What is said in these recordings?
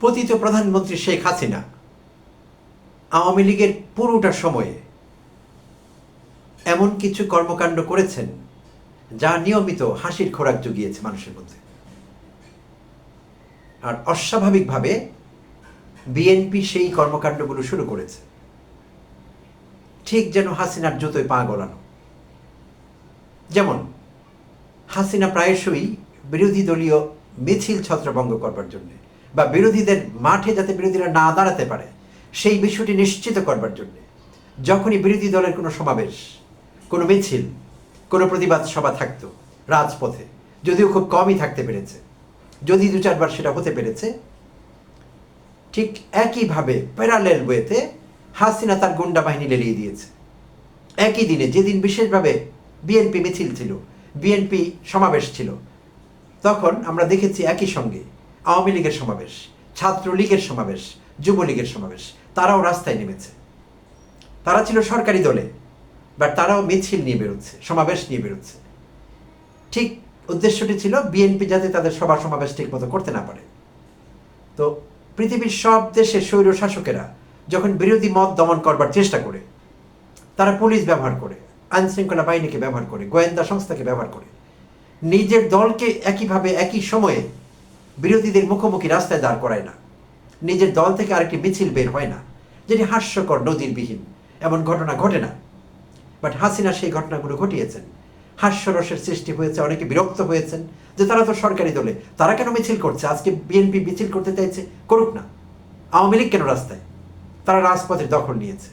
পতিত প্রধানমন্ত্রী শেখ হাসিনা আওয়ামী লীগের পুরোটা সময়ে এমন কিছু কর্মকাণ্ড করেছেন যা নিয়মিত হাসির খোরাক জুগিয়েছে মানুষের মধ্যে। আর অস্বাভাবিকভাবে বিএনপি সেই কর্মকাণ্ডগুলো শুরু করেছে। ঠিক যেন হাসিনার জুতোয় পা গলানো। যেমন, হাসিনা প্রায়শই বিরোধী দলীয় মিছিল ছত্রভঙ্গ করবার জন্য বা বিরোধীদের মাঠে যাতে বিরোধীরা না দাঁড়াতে পারে, সেই বিষয়টি নিশ্চিত করবার জন্য যখনই বিরোধী দলের কোনো সমাবেশ, কোনো মিছিল, কোনো প্রতিবাদ সভা থাকতো রাজপথে, যদিও খুব কমই থাকতে পেরেছে, যদি দু চারবার সেটা হতে পেরেছে, ঠিক একইভাবে প্যারালেল ওয়েতে হাসিনা তার গুন্ডা বাহিনী লেলিয়ে দিয়েছে। একই দিনে যেদিন বিশেষভাবে বিএনপি মিছিল ছিল, বিএনপি সমাবেশ ছিল, তখন আমরা দেখেছি একই সঙ্গে আওয়ামী লীগের সমাবেশ, ছাত্রলীগের সমাবেশ, যুবলীগের সমাবেশ, তারাও রাস্তায় নেমেছে। তারা ছিল সরকারি দলে বাট তারাও মিছিল নিয়ে বেরোচ্ছে, সমাবেশ নিয়ে বেরোচ্ছে। ঠিক উদ্দেশ্যটি ছিল বিএনপি যাতে তাদের সভা সমাবেশ ঠিক মতো করতে না পারে। তো পৃথিবীর সব দেশের স্বৈর শাসকেরা যখন বিরোধী মত দমন করবার চেষ্টা করে, তারা পুলিশ ব্যবহার করে আইন শৃঙ্খলা বাহিনীকে ব্যবহার করে, গোয়েন্দা সংস্থাকে ব্যবহার করে, নিজের দলকে একইভাবে, একই সময়ে বিরোধীদের মুখোমুখি রাস্তায় দাঁড় করায় না। নিজের দল থেকে আরেকটি মিছিল বের হয় না, যেটি হাস্যকর নদীরবিহীন এমন ঘটনা ঘটে না। বাট হাসিনা সেই ঘটনাগুলো ঘটিয়েছেন। হাস্যরসের সৃষ্টি হয়েছে, অনেকে বিরক্ত হয়েছেন যে তারা তো সরকারি দলে, তারা কেন মিছিল করছে? আজকে বিএনপি মিছিল করতে চাইছে, করুক না। আওয়ামী লীগ কেন রাস্তায়? তারা রাজপথের দখল নিয়েছে।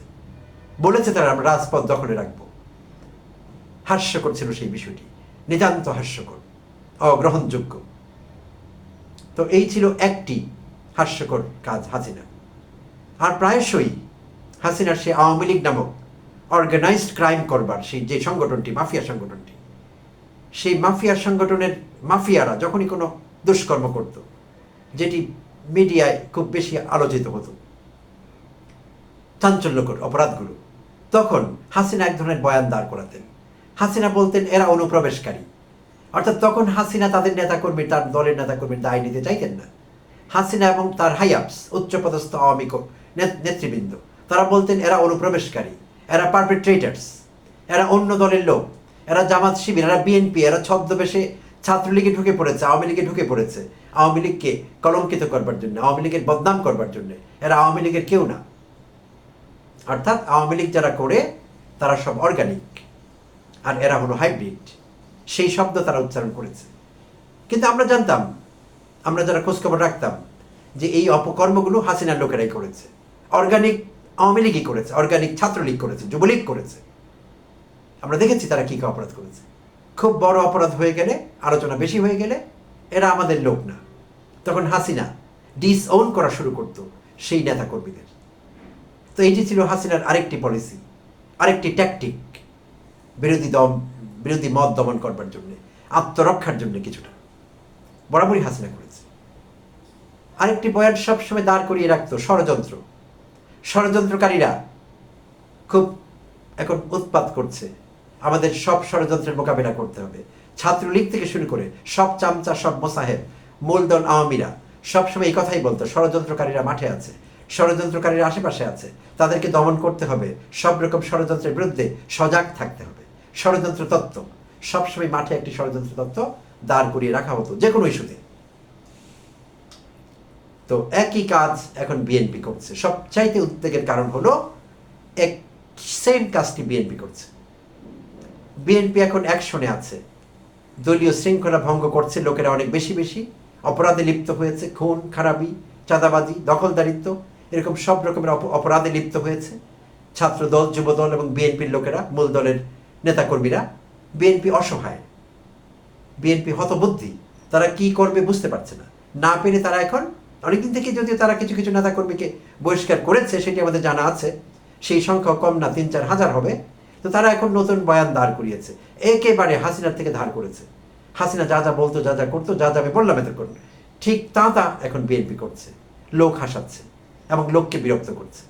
বলেছে তারা, আমরা রাজপথ দখলে রাখব। হাস্যকর ছিল সেই বিষয়টি। নিতান্ত হাস্যকর, অগ্রহণযোগ্য। তো এই ছিল একটি হাস্যকর কাজ হাসিনা। আর প্রায়শই হাসিনার সে আওয়ামী লীগ নামক অর্গানাইজড ক্রাইম করবার সেই যে সংগঠনটি, মাফিয়া সংগঠনটি, সেই মাফিয়া সংগঠনের মাফিয়ারা যখনই কোনো দুষ্কর্ম করত, যেটি মিডিয়ায় খুব বেশি আলোচিত হতো, চাঞ্চল্যকর অপরাধগুলো, তখন হাসিনা এক ধরনের বয়ান দাঁড় করাতেন। হাসিনা বলতেন, এরা অনুপ্রবেশকারী। অর্থাৎ তখন হাসিনা তাদের নেতাকর্মী, তার দলের নেতাকর্মীর দায় নিতে চাইতেন না। হাসিনা এবং তার হাইয়াপস উচ্চপদস্থ আওয়ামী নেতৃবৃন্দ, তারা বলতেন, এরা অনুপ্রবেশকারী, এরা পারপেট্রেটার্স এরা অন্য দলের লোক, এরা জামাত শিবির, এরা বিএনপি এরা ছদ্মবেশে ছাত্রলীগে ঢুকে পড়েছে, আওয়ামী লীগে ঢুকে পড়েছে। আওয়ামী লীগকে কলঙ্কিত করবার জন্য, আওয়ামী লীগের বদনাম করবার জন্য, এরা আওয়ামী লীগের কেউ না। অর্থাৎ আওয়ামী লীগ যারা করে, তারা সব অর্গানিক আর এরা হলো হাইব্রিড সেই শব্দ তারা উচ্চারণ করেছে। কিন্তু আমরা জানতাম, আমরা যারা খোঁজখবর রাখতাম, যে এই অপকর্মগুলো হাসিনার লোকেরাই করেছে। অর্গানিক আওয়ামী লীগই করেছে, অর্গানিক ছাত্রলীগ করেছে, যুবলীগ করেছে। আমরা দেখেছি তারা কী কী অপরাধ করেছে। খুব বড় অপরাধ হয়ে গেলে, আলোচনা বেশি হয়ে গেলে, এরা আমাদের লোক না। তখন হাসিনা ডিসওন করা শুরু করতো সেই নেতাকর্মীদের। তো এটি ছিল হাসিনার আরেকটি পলিসি আরেকটি ট্যাকটিক বিরোধী দম বিরোধী মত দমন করবার জন্য, আত্মরক্ষার জন্য কিছুটা। বরাবরই হাসিনা করেছে। আরেকটি বয়ান সবসময় দাঁড় করিয়ে রাখতো ষড়যন্ত্র। ষড়যন্ত্রকারীরা খুব এখন উৎপাত করছে। আমাদের সব ষড়যন্ত্রের মোকাবিলা করতে হবে। ছাত্রলীগ থেকে শুরু করে সব চামচা, সব মোসাহেব মূলদল আওয়ামীরা সবসময় এই কথাই বলতো, ষড়যন্ত্রকারীরা মাঠে আছে, ষড়যন্ত্রকারীরা আশেপাশে আছে। তাদেরকে দমন করতে হবে, সব রকম ষড়যন্ত্রের বিরুদ্ধে সজাগ থাকতে হবে। ষড়যন্ত্র তত্ত্ব। সবসময় মাঠে একটি ষড়যন্ত্র তত্ত্ব দাঁড় করিয়ে রাখা হতো, যে কোনো ইস্যুতে। তো একই কাজ এখন বিএনপি করছে। সবচাইতে উদ্বেগের কারণ হলো, এক সেম কাজটি বিএনপি করছে। বিএনপি এখন অ্যাকশনে আছে। দলীয় শৃঙ্খলা ভঙ্গ করছে লোকেরা অনেক বেশি বেশি। অপরাধে লিপ্ত হয়েছে, খুন, খারাপি, চাঁদাবাজি, দখলদারিত্ব, এরকম সব রকমের অপ- অপরাধে লিপ্ত হয়েছে। ছাত্র ছাত্রদল, যুবদল এবং বিএনপির লোকেরা মূল দলের নেতাকর্মীরা বিএনপি অসহায়, বিএনপি হতবুদ্ধি, তারা কি করবে বুঝতে পারছে না। না পেরে তারা এখন, অনেকদিন থেকে যদিও তারা কিছু কিছু নেতাকর্মীকে বহিষ্কার করেছে, সেটি আমাদের জানা আছে, সেই সংখ্যা কম না তিন চার হাজার হবে, তো তারা এখন নতুন বয়ান দাঁড় করিয়েছে। একেবারে হাসিনার থেকে ধার করেছে। হাসিনা যা যা বলতো, যা যা করতো, যা যা আমি বললাম এতক্ষণ, ঠিক তা তা এখন বিএনপি করছে। লোক হাসাচ্ছে এবং লোককে বিরক্ত করছে।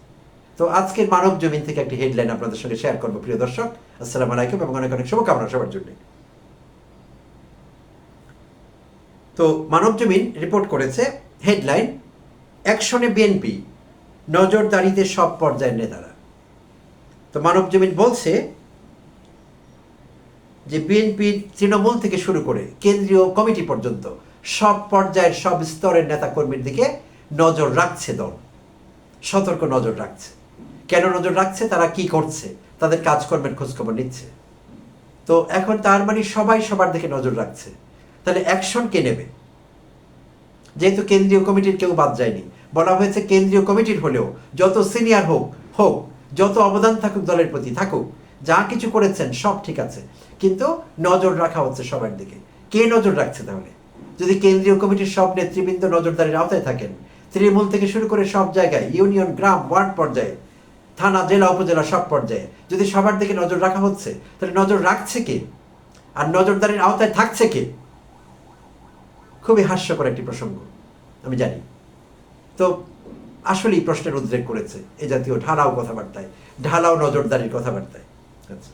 তো আজকের মানব জমিন থেকে একটি হেডলাইন আপনাদের সঙ্গে শেয়ার করব, প্রিয় দর্শক। আসসালামু আলাইকুম এবং অনেক অনেক শুভকামনা সবার জন্য। তো মানব জমিন রিপোর্ট করেছে হেডলাইন অ্যাকশনে বিএনপি নজরদারিতে সব পর্যায়ের নেতারা। তো মানব জমিন বলছে যে বিএনপির তৃণমূল থেকে শুরু করে কেন্দ্রীয় কমিটি পর্যন্ত সব পর্যায়ের সব স্তরের নেতাকর্মীর দিকে নজর রাখছে দল। সতর্ক নজর রাখছে। কেন নজর রাখছে? তারা কি করছে? তাদের কাজকর্মের খোঁজখবর নিচ্ছে। তো এখন তার মানে সবাই সবার দিকে নজর রাখছে। তাহলে অ্যাকশন কে নেবে? যেহেতু কেন্দ্রীয় কমিটির কেউ বাদ যায়নি। বলা হয়েছে কেন্দ্রীয় কমিটির হলেও যত সিনিয়র হোক হোক, যত অবদান থাকুক দলের প্রতি, থাকুক, যা কিছু করেছেন সব ঠিক আছে। কিন্তু নজর রাখা হচ্ছে সবার দিকে। কে নজর রাখছে তাহলে? যদি কেন্দ্রীয় কমিটির সব নেতৃবৃন্দ নজরদারির আওতায় থাকেন, তৃণমূল থেকে শুরু করে সব জায়গায়, ইউনিয়ন, গ্রাম, ওয়ার্ড পর্যায়ে থানা, জেলা, উপজেলা, সব পর্যায়ে। যদি সবার দিকে নজর রাখা হচ্ছে, তাহলে নজর রাখছে কে? আর নজরদারির আওতায় থাকছে কে? খুবই হাস্যকর একটি প্রসঙ্গ, আমি জানি। তো আসলেই প্রশ্নের উদ্রেক করেছে এ জাতীয় ঢালাও কথাবার্তায়, ঢালাও নজরদারির কথাবার্তায়। আচ্ছা।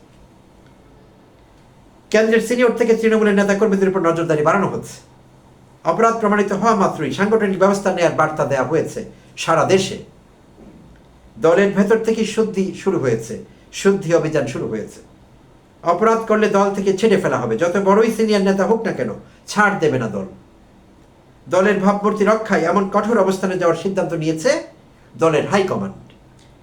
কেন্দ্রের সিনিয়র থেকে তৃণমূলের নেতাকর্মীদের উপর নজরদারি বাড়ানো হচ্ছে। অপরাধ প্রমাণিত হওয়া মাত্রই সাংগঠনিক ব্যবস্থা নেওয়ার বার্তা দেওয়া হয়েছে সারা দেশে। দলের ভেতর থেকে শুদ্ধি শুরু হয়েছে। শুদ্ধি অভিযান শুরু হয়েছে। অপরাধ করলে দল থেকে ছেড়ে ফেলা হবে। যত বড়ই সিনিয়র নেতা হোক না কেন, ছাড় দেবে না দল। দলের ভাবমূর্তি রক্ষায় এমন কঠোর অবস্থানে যাওয়ার সিদ্ধান্ত নিয়েছে দলের হাইকমান্ড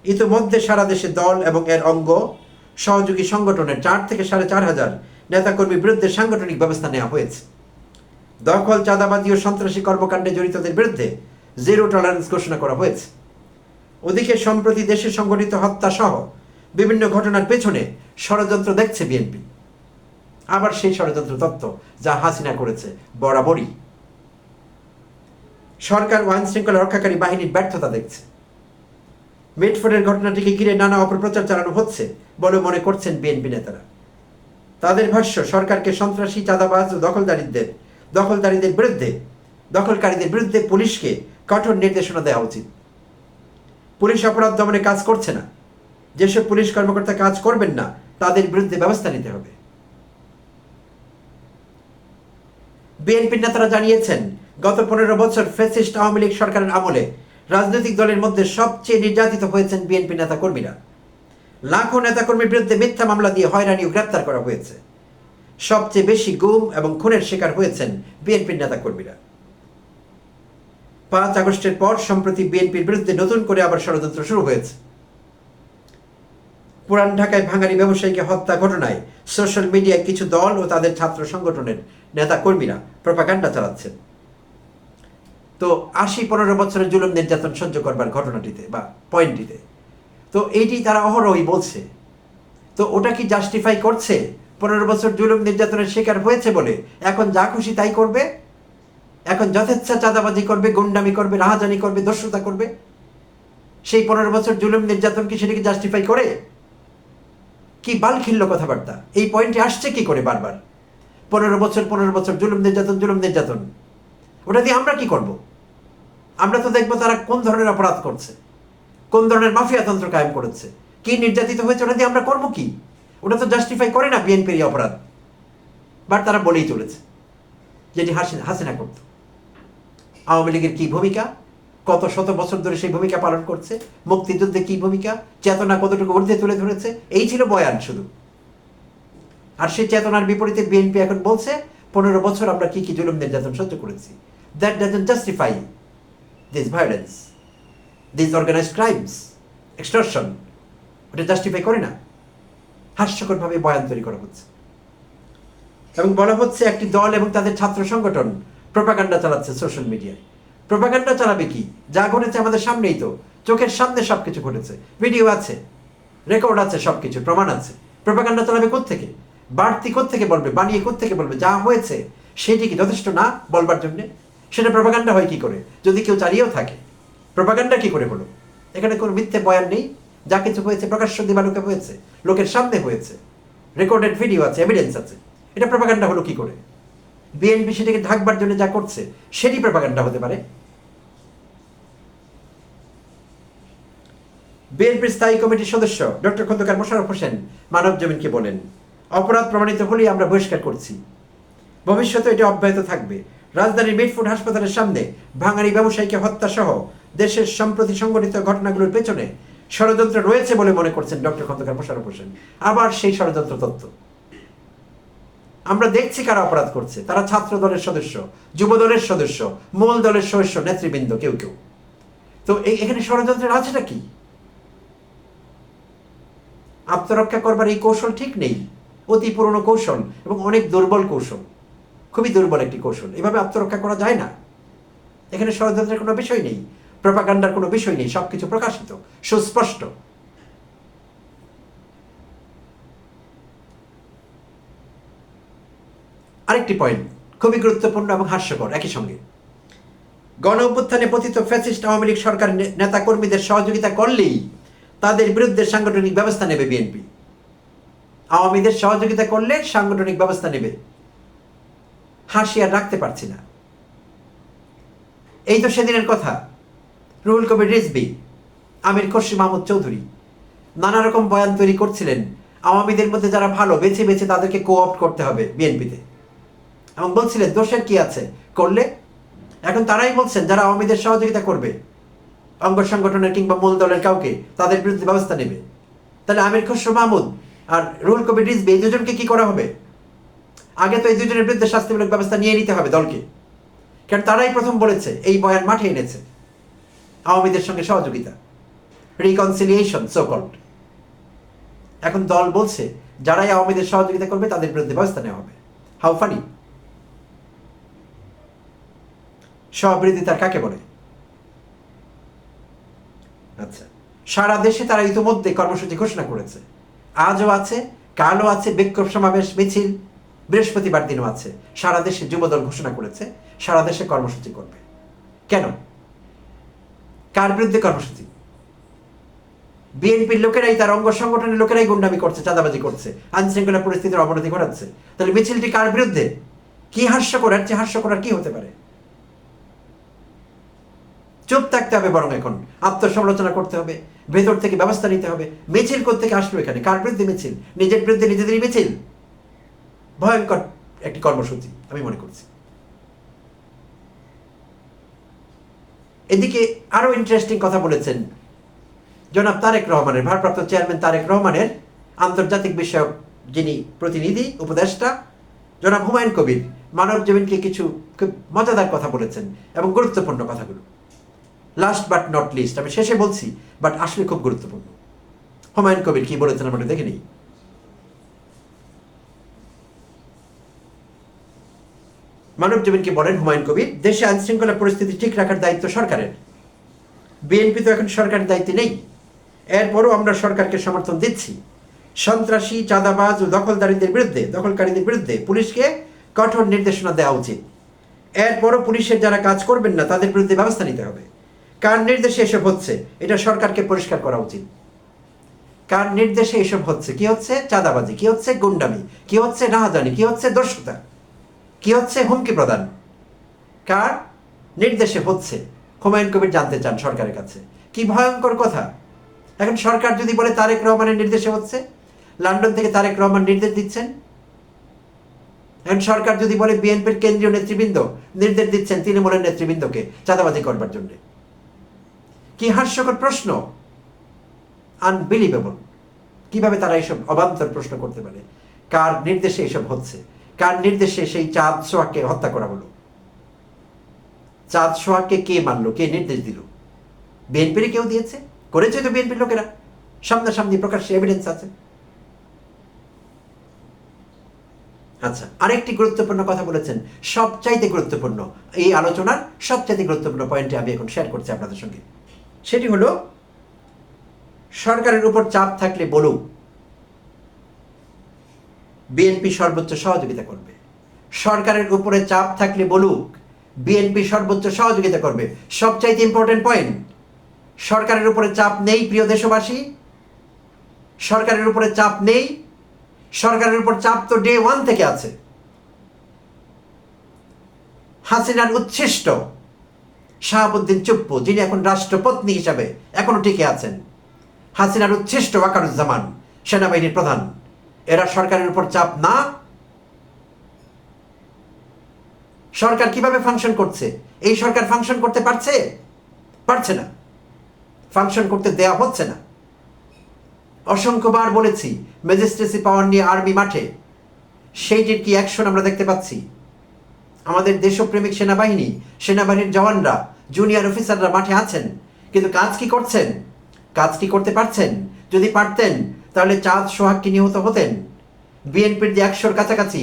ইতিমধ্যে সারা দেশে দল এবং এর অঙ্গ, সহযোগী সংগঠনের চার থেকে সাড়ে চার হাজার নেতাকর্মীর বিরুদ্ধে সাংগঠনিক ব্যবস্থা নেওয়া হয়েছে। দখল চাঁদাবাদী ও সন্ত্রাসী কর্মকাণ্ডে জড়িতদের বিরুদ্ধে জিরো টলারেন্স ঘোষণা করা হয়েছে। ওদিকে সম্প্রতি দেশে সংঘটিত হত্যা সহ বিভিন্ন ঘটনার পেছনে ষড়যন্ত্র দেখছে বিএনপি। আবার সেই ষড়যন্ত্র তত্ত্ব যা হাসিনা করেছে বরাবরই। সরকার আইন শৃঙ্খলা রক্ষাকারী বাহিনীর ব্যর্থতা দেখছে। মিটফোর্ডের ঘটনাটিকে ঘিরে নানা অপপ্রচার চালানো হচ্ছে বলে মনে করছেন বিএনপি নেতারা। তাদের ভাষ্য, সরকারকে সন্ত্রাসী, চাঁদাবাজ ও দখলদারীদের দখলদারীদের বিরুদ্ধে, দখলকারীদের বিরুদ্ধে পুলিশকে কঠোর নির্দেশনা দেওয়া উচিত। পুলিশ অপরাধ দমনে কাজ করছে না। যেসব পুলিশ কর্মকর্তা কাজ করবেন না, তাদের বিরুদ্ধে ব্যবস্থা নিতে হবে। বিএনপির নেতারা জানিয়েছেন, গত পনেরো বছর ফেসিস্ট আওয়ামী লীগ সরকারের আমলে রাজনৈতিক দলের মধ্যে সবচেয়ে নির্যাতিত হয়েছেন বিএনপি নেতাকর্মীরা। লাখো নেতাকর্মীর বিরুদ্ধে মিথ্যা মামলা দিয়ে হয়রানি ও গ্রেপ্তার করা হয়েছে। সবচেয়ে বেশি গুম এবং খুনের শিকার হয়েছেন বিএনপির নেতাকর্মীরা। পাঁচ আগস্টের পর, সম্প্রতি বিএনপির বিরুদ্ধে নতুন করে আবার ষড়যন্ত্র শুরু হয়েছে। পুরান ঢাকায় ভাঙারি ব্যবসায়ীকে হত্যা ঘটনায় সোশ্যাল মিডিয়ায় কিছু দল ও তাদের ছাত্র সংগঠনের নেতাকর্মীরা প্রপাগান্ডা চালাচ্ছেন। তো আশি পনেরো বছরের জুলুম নির্যাতন সহ্য করবার ঘটনাটিতে বা পয়েন্টটিতে। তো এইটি তারা অহরহই বলছে। তো ওটা কি জাস্টিফাই করছে? পনেরো বছর জুলুম নির্যাতনের শিকার হয়েছে বলে এখন যা খুশি তাই করবে? এখন যথেচ্ছা চাঁদাবাজি করবে, গুন্ডামি করবে, রাহাজানি করবে, দস্যুতা করবে। সেই পনেরো বছর জুলুম নির্যাতন কি সেটাকে জাস্টিফাই করে? কি বালখিল্য কথাবার্তা? এই পয়েন্টে আসছে কি করে বারবার? পনেরো বছর পনেরো বছর, জুলুম নির্যাতন জুলুম নির্যাতন। ওটা দিয়ে আমরা কি করব? আমরা তো দেখব তারা কোন ধরনের অপরাধ করছে, কোন ধরনের মাফিয়া তন্ত্র কায়েম করেছে, কি নির্যাতিত হয়েছে, ওটা দিয়ে আমরা করব কি? ওটা তো জাস্টিফাই করে না বিএনপির অপরাধ। বাট তারা বলেই চলেছে, যেটি হাসিনা হাসিনা করত। আওয়ামী লীগের কি ভূমিকা? কত শত বছর ধরে সেই ভূমিকা পালন করছে? মুক্তিযুদ্ধে কি ভূমিকা? চেতনা কতটুকু ঊর্ধ্বে তুলে ধরেছে? এই ছিল বয়ান শুধু। আর সেই চেতনার বিপরীতে বিএনপি এখন বলছে, পনেরো বছর আমরা কি কি জুলুম নির্যাতন সহ্য করেছি। That doesn't justify this violence this organised crimes extortion ওটা জাস্টিফাই করে না। হাস্যকরভাবে বয়ান তৈরি করা হচ্ছে। এবং বলা হচ্ছে, একটি দল এবং তাদের ছাত্র সংগঠন প্রপাগান্ডা চালাচ্ছে সোশ্যাল মিডিয়ায়। প্রপাগান্ডা চালাবে কি? যা ঘটেছে আমাদের সামনেই তো। চোখের সামনে সব কিছু ঘটেছে। ভিডিও আছে, রেকর্ড আছে সব কিছু প্রমাণ আছে। প্রপাগান্ডা চালাবে কোত্থেকে? বাড়তি কোত্থেকে বলবে? বানিয়ে কোত্থেকে বলবে? যা হয়েছে, সেটি কি যথেষ্ট না বলবার জন্যে? সেটা প্রপাগান্ডা হয় কি করে? যদি কেউ চালিয়েও থাকে, প্রপাগান্ডা কি করে হলো? এখানে কোনো মিথ্যে বয়ান নেই। যা কিছু হয়েছে প্রকাশ্য দিবালোকে হয়েছে, লোকের সামনে হয়েছে। রেকর্ডেড ভিডিও আছে এভিডেন্স আছে। এটা প্রপাগান্ডা হলো কি করে? বিএনপি সেটাকে ঢাকবার জন্য যা করছে সেটি প্রপাগান্ডা হতে পারে। বিএনপির স্থায়ী কমিটির সদস্য ডক্টর খন্দকার মোশারফ হোসেন মানব জমিনকে বলেন, অপরাধ প্রমাণিত হলেই আমরা বহিষ্কার করছি। ভবিষ্যতে এটি অব্যাহত থাকবে। রাজধানীর মিটফুড হাসপাতালের সামনে ভাঙারি ব্যবসায়ীকে হত্যা সহ দেশের সম্প্রতি সংঘটিত ঘটনাগুলোর পেছনে ষড়যন্ত্র রয়েছে বলে মনে করছেন ডক্টর খন্দকার মোশাররফ হোসেন। আবার সেই ষড়যন্ত্র তত্ত্ব। আমরা দেখছি কারা অপরাধ করছে। তারা ছাত্র দলের সদস্য, যুব দলের সদস্য, মূল দলের সদস্য, নেতৃবৃন্দ, কেউ কেউ। তো এখানে ষড়যন্ত্রের আছেটা কি? আত্মরক্ষা করবার এই কৌশল ঠিক নেই। অতি পুরনো কৌশল এবং অনেক দুর্বল কৌশল। খুবই দুর্বল একটি কৌশল। এভাবে আত্মরক্ষা করা যায় না। এখানে ষড়যন্ত্রের কোনো বিষয় নেই। প্রপাগান্ডার কোনো বিষয় নেই। সবকিছু প্রকাশিত, সুস্পষ্ট। আরেকটি পয়েন্ট খুবই গুরুত্বপূর্ণ এবং হাস্যকর, একই সঙ্গে। গণ অভ্যুত্থানে পতিত ফ্যাসিস্ট আওয়ামী লীগ সরকার নেতাকর্মীদের সহযোগিতা করলেই তাদের বিরুদ্ধে সাংগঠনিক ব্যবস্থা নেবে বিএনপি। আওয়ামীদের সহযোগিতা করলে সাংগঠনিক ব্যবস্থা নেবে। হাসি আর রাখতে পারছি না। এই তো সেদিনের কথা। রুহুল কবির রিজবি আমির খসরু মাহমুদ চৌধুরী নানা রকম বয়ান তৈরি করছিলেন। আওয়ামীদের মধ্যে যারা ভালো, বেছে বেছে তাদেরকে কোঅপ্ট করতে হবে বিএনপিতে। এবং বলছিলেন, দোষের কি আছে? করলে, এখন তারাই বলছেন, যারা আওয়ামীদের সহযোগিতা করবে, অঙ্গ সংগঠনের কিংবা মূল দলের কাউকে, তাদের বিরুদ্ধে ব্যবস্থা নেবে। তাহলে আমির খসরু মাহমুদ আর রুল কবির রিজবি এই দুজনকে কি করা হবে? আগে তো এই দুজনের বিরুদ্ধে শাস্তিমূলক ব্যবস্থা নিয়ে নিতে হবে দলকে। কারণ তারাই প্রথম বলেছে, এই বয়ান মাঠে এনেছে, আওয়ামীদের সঙ্গে সহযোগিতা। রিকনসিলিয়েশন সোকল্ড এখন দল বলছে, যারাই আওয়ামীদের সহযোগিতা করবে, তাদের বিরুদ্ধে ব্যবস্থা নেওয়া হবে। হাউ ফানি সহবিরোধিতার কাকে বলে? আচ্ছা সারা দেশে তারা ইতিমধ্যে কর্মসূচি ঘোষণা করেছে। আজও আছে, কালও আছে, বিক্ষোভ সমাবেশ, মিছিল, বৃহস্পতিবার দিনও আছে। সারা দেশে যুবদল ঘোষণা করেছে, সারা দেশে কর্মসূচি করবে। কেন? কার বিরুদ্ধে কর্মসূচি? বিএনপির লোকেরাই তার অঙ্গ সংগঠনের লোকেরাই গুন্ডামি করছে, চাঁদাবাজি করছে আইন শৃঙ্খলা পরিস্থিতির অবনতি ঘটাচ্ছে। তাহলে মিছিলটি কার বিরুদ্ধে? কি হাস্যকর, এর চেয়ে হাস্যকর আর কি হতে পারে? চুপ থাকতে হবে বরং এখন। আত্মসমালোচনা করতে হবে, ভেতর থেকে ব্যবস্থা নিতে হবে। মিছিল থেকে আসলো এখানে? কার বিরুদ্ধে মিছিল? নিজের বিরুদ্ধে নিজেদেরই মিছিল? ভয়ঙ্কর একটি কর্মসূচি, আমি মনে করছি। এদিকে আরও ইন্টারেস্টিং কথা বলেছেন জনাব তারেক রহমানের, ভারপ্রাপ্ত চেয়ারম্যান তারেক রহমানের আন্তর্জাতিক বিষয়ক যিনি প্রতিনিধি, উপদেষ্টা, জনাব হুমায়ুন কবির মানব জীবনকে কিছু খুব মজাদার কথা বলেছেন এবং গুরুত্বপূর্ণ কথাগুলো। লাস্ট বাট নট লিস্ট আমি শেষে বলছি বাট আসলে খুব গুরুত্বপূর্ণ। হুমায়ুন কবির কি বলেছেন আমরা দেখে নিই। মানব জীবনকে বলেন হুমায়ুন কবির? দেশে আইন শৃঙ্খলা পরিস্থিতি ঠিক রাখার দায়িত্ব সরকারের। বিএনপি তো এখন সরকারের দায়িত্বে নেই। এরপরও আমরা সরকারকে সমর্থন দিচ্ছি। সন্ত্রাসী, চাঁদাবাজ ও দখলদারীদের বিরুদ্ধে, দখলকারীদের বিরুদ্ধে পুলিশকে কঠোর নির্দেশনা দেওয়া উচিত। এরপরও পুলিশের যারা কাজ করবেন না, তাদের বিরুদ্ধে ব্যবস্থা নিতে হবে। কার নির্দেশে এসব হচ্ছে? এটা সরকারকে পরিষ্কার করা উচিত। কার নির্দেশে এসব হচ্ছে? কি হচ্ছে? চাঁদাবাজি, কি হচ্ছে? গুন্ডামি, কি হচ্ছে? রাহাজানি কি হচ্ছে? দস্যুতা, কি হচ্ছে? হুমকি প্রদান। কার নির্দেশে হচ্ছে? হুমায়ুন কবির জানতে চান সরকারের কাছে। কি ভয়ঙ্কর কথা। এখন সরকার যদি বলে তারেক রহমানের নির্দেশে হচ্ছে, লন্ডন থেকে তারেক রহমান নির্দেশ দিচ্ছেন? এখন সরকার যদি বলে বিএনপির কেন্দ্রীয় নেতৃবৃন্দ নির্দেশ দিচ্ছেন তৃণমূলের নেতৃবৃন্দকে চাঁদাবাজি করবার জন্য। কি হাস্যকর প্রশ্ন? আনবিলিভেবল কীভাবে তারা এইসব অবান্তর প্রশ্ন করতে পারে? কার নির্দেশে এসব হচ্ছে? কার নির্দেশে সেই চাঁদ সোহাগকে হত্যা করা হলো? চাঁদ সোহাগকে কে মানলো কে নির্দেশ দিল? বিএনপির কেউ দিয়েছে? করেছে তো বিএনপির লোকেরা। সামনাসামনি প্রকাশ্যে এভিডেন্স আছে। আচ্ছা আরেকটি গুরুত্বপূর্ণ কথা বলেছেন। সবচাইতে গুরুত্বপূর্ণ এই আলোচনার সবচাইতে গুরুত্বপূর্ণ পয়েন্টটি আমি এখন শেয়ার করছি আপনাদের সঙ্গে। সেটি হলো, সরকারের উপর চাপ থাকলে বলুক বিএনপি সর্বোচ্চ সহযোগিতা করবে। সরকারের উপরে চাপ থাকলে বলুক, বিএনপি সর্বোচ্চ সহযোগিতা করবে। সবচাইতে ইম্পর্টেন্ট পয়েন্ট সরকারের উপরে চাপ নেই প্রিয় দেশবাসী। সরকারের উপরে চাপ নেই, সরকারের উপর চাপ তো ডে ওয়ান থেকে আছে। হাসিনার উচ্ছিষ্ট শাহাবুদ্দিন চুপ্পু, যিনি এখন রাষ্ট্রপত্নী হিসাবে এখনও টিকে আছেন। হাসিনার উচ্ছিষ্ট ওয়াকারুজ্জামান, সেনাবাহিনীর প্রধান। এরা সরকারের উপর চাপ না। সরকার কীভাবে ফাংশন করছে? এই সরকার ফাংশন করতে পারছে? পারছে না। ফাংশন করতে দেয়া হচ্ছে না। অসংখ্যবার বলেছি ম্যাজিস্ট্রেসি পাওয়ার নিয়ে আর্মি মাঠে। সেইটির কি অ্যাকশন আমরা দেখতে পাচ্ছি? আমাদের দেশপ্রেমিক সেনাবাহিনী, সেনাবাহিনীর জওয়ানরা জুনিয়র অফিসাররা মাঠে আছেন। কিন্তু কাজ কি করছেন? কাজ কি করতে পারছেন? যদি পারতেন, তাহলে চাঁদ সোহাগকে নিহত হতেন। বিএনপির যে একশোর কাছাকাছি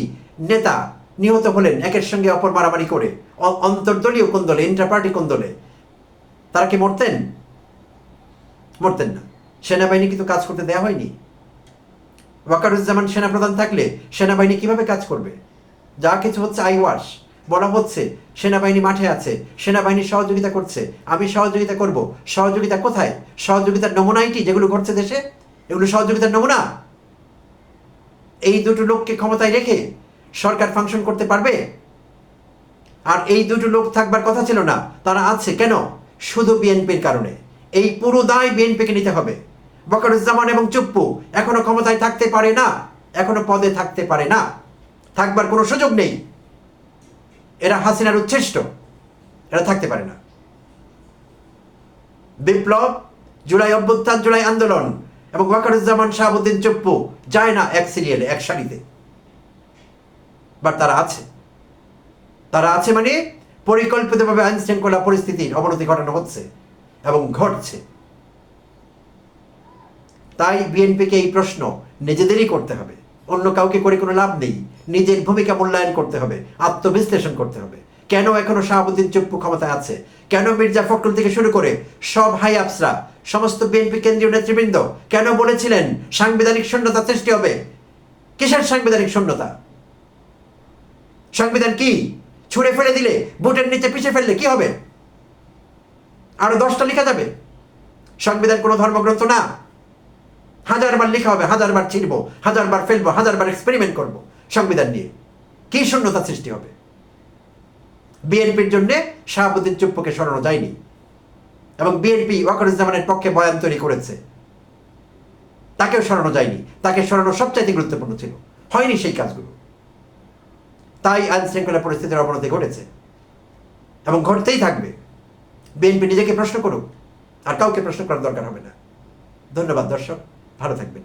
নেতা নিহত হলেন, একের সঙ্গে অপর মারামারি করে অন্তর্দলীয় কোন দলে ইন্টারপার্টি কোন দলে তারা কি মরতেন? মরতেন না। সেনাবাহিনী কিন্তু কাজ করতে দেওয়া হয়নি। ওয়াকারুজ্জামান সেনাপ্রধান থাকলে সেনাবাহিনী কীভাবে কাজ করবে? যা কিছু হচ্ছে আই ওয়াশ বলা হচ্ছে, সেনাবাহিনী মাঠে আছে, সেনাবাহিনী সহযোগিতা করছে। আমি সহযোগিতা করব। সহযোগিতা কোথায়? সহযোগিতার নমুনাইটি যেগুলো ঘটছে দেশে? এগুলো সহযোগিতার নমুনা? এই দুটো লোককে ক্ষমতায় রেখে সরকার ফাংশন করতে পারবে? আর এই দুটো লোক থাকবার কথা ছিল না, তারা আছে কেন? শুধু বিএনপির কারণে। এই পুরো দায় বিএনপিকে নিতে হবে। বকরুজ্জামান এবং চুপ্পু এখনও ক্ষমতায় থাকতে পারে না, এখনও পদে থাকতে পারে না। থাকবার কোনো সুযোগ নেই। এরা হাসিনার উচ্ছিষ্ট। এরা থাকতে পারে না। বিপ্লব, জুলাই অভ্যুত্থান, জুলাই আন্দোলন এবং ওয়াকারুজ্জামান শাহাবুদ্দিন চুপ্পু যায় না এক সিরিয়ালে, এক সারিতে। বাট তারা আছে। তারা আছে মানে পরিকল্পিতভাবে আইন শৃঙ্খলা পরিস্থিতির অবনতি ঘটানো হচ্ছে এবং ঘটছে। তাই বিএনপিকে এই প্রশ্ন নিজেদেরই করতে হবে। অন্য কাউকে করে কোনো লাভ নেই। নিজের ভূমিকা মূল্যায়ন করতে হবে, আত্মবিশ্লেষণ করতে হবে। কেন এখনও শাহাবুদ্দিন চুপ্পু ক্ষমতায় আছে? কেন মির্জা ফখরুল থেকে শুরু করে সব হাই আফসরা, সমস্ত বিএনপি কেন্দ্রীয় নেতৃবৃন্দ, কেন বলেছিলেন সাংবিধানিক শূন্যতা সৃষ্টি হবে? কিসের সাংবিধানিক শূন্যতা? সংবিধান কি? ছুঁড়ে ফেলে দিলে, বুটের নিচে পিছিয়ে ফেললে কি হবে? আরও দশটা লেখা যাবে। সংবিধান কোনো ধর্মগ্রন্থ না। হাজারবার লেখা হবে, হাজারবার চিনব হাজারবার ফেলব, হাজারবার এক্সপেরিমেন্ট করব। সংবিধান নিয়ে। কি শূন্যতা সৃষ্টি হবে? বিএনপির জন্য শাহাবুদ্দিন চুপ্পুকে সরানো যায়নি এবং বিএনপি ওয়াকারুজ্জামানের পক্ষে বয়ান তৈরি করেছে। তাকেও সরানো যায়নি। তাকে সরানো সবচাইতে গুরুত্বপূর্ণ ছিল। হয়নি সেই কাজগুলো। তাই আইন শৃঙ্খলা পরিস্থিতির অবনতি ঘটেছে এবং ঘটতেই থাকবে। বিএনপি নিজেকে প্রশ্ন করুক, আর কাউকে প্রশ্ন করার দরকার হবে না। ধন্যবাদ, দর্শক। ভালো থাকবেন।